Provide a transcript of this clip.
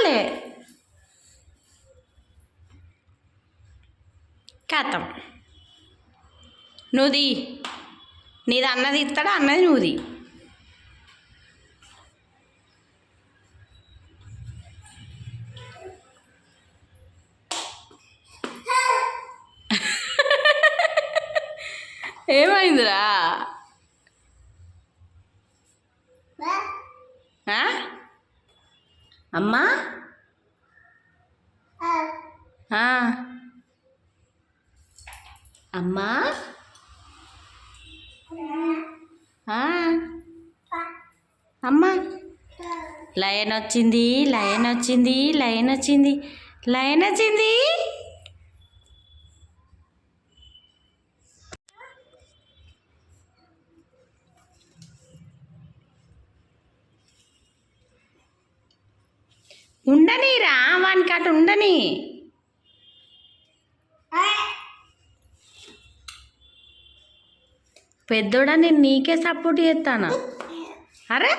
చాలే కథం నువ్వుది నీది అన్నది ఇస్తాడా? అన్నది నుది. ఏమైందిరా? అమ్మా? అమ్మా అమ్మా? లయన్ వచ్చింది లయన్ వచ్చింది లయన్ వచ్చింది లయన్ వచ్చింది ఉండనిరా వానికి అటు ఉండని. పెద్దోడా నేను నీకే సపోర్ట్ చేస్తాను? అరే.